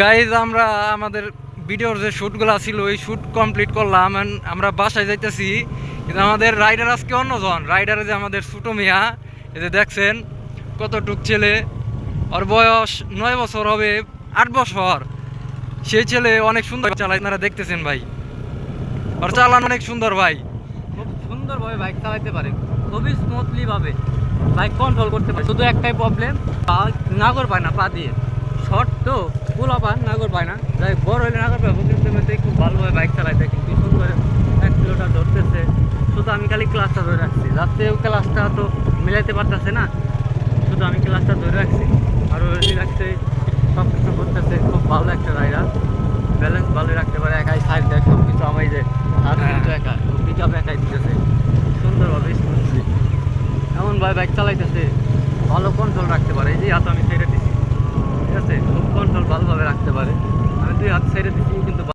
Guys আমরা আমাদের ভিডিওর যে শ্যুটগুলো ছিল ওই শ্যুট কমপ্লিট করলাম আমরা বাসায় যাইতেছি। কিন্তু আমাদের রাইডার আজকে অন্যজন। রাইডারে যে আমাদের ছোটো মিয়া, এই যে দেখছেন, কতটুক ছেলে। ওর বয়স নয় বছর হবে, আট বছর। সেই ছেলে অনেক সুন্দর চালায়, আপনারা দেখতেছেন ভাই। ওর চালান অনেক সুন্দর ভাই। খুব সুন্দরভাবে বাইক চালাতে পারে। খুবই স্মুথলি ভাবে বাইক কন্ট্রোল করতে পারে। শুধু একটাই প্রবলেম পা নাগর পায় না, পা দিয়ে। শর্ট তো পুলা পা নাগর পায় না। যাই বড় হলে নাগর পাবো কিন্তু খুব ভালোভাবে বাইক চালাই দেখি কি সুন্দর এক কিলোটা ধরতেছে। শুধু আমি খালি ক্লাসটা ধরে রাখছি। যাতে ক্লাসটা তো মিলাইতে পারতেছে না শুধু আমি ক্লাসটা ধরে রাখছি। আর রেডি রাখছে সব কিছু করতেছে। খুব ভালো একটা রাইডার ব্যালেন্স ভালো রাখতে পারে একাই সাইড দেয় সব কিছু আমি যে আর হ্যাঁ। কিন্তু একা পিক আপ একাই দিতেছে। সুন্দরভাবে স্মুথলি এমন ভাই বাইক চালাইতেছে ভালো কন্ট্রোল রাখতে পারে। এই যে হাত আমি কন্ট্রোল পারে। আমি দুই হাত সাইডে কিন্তু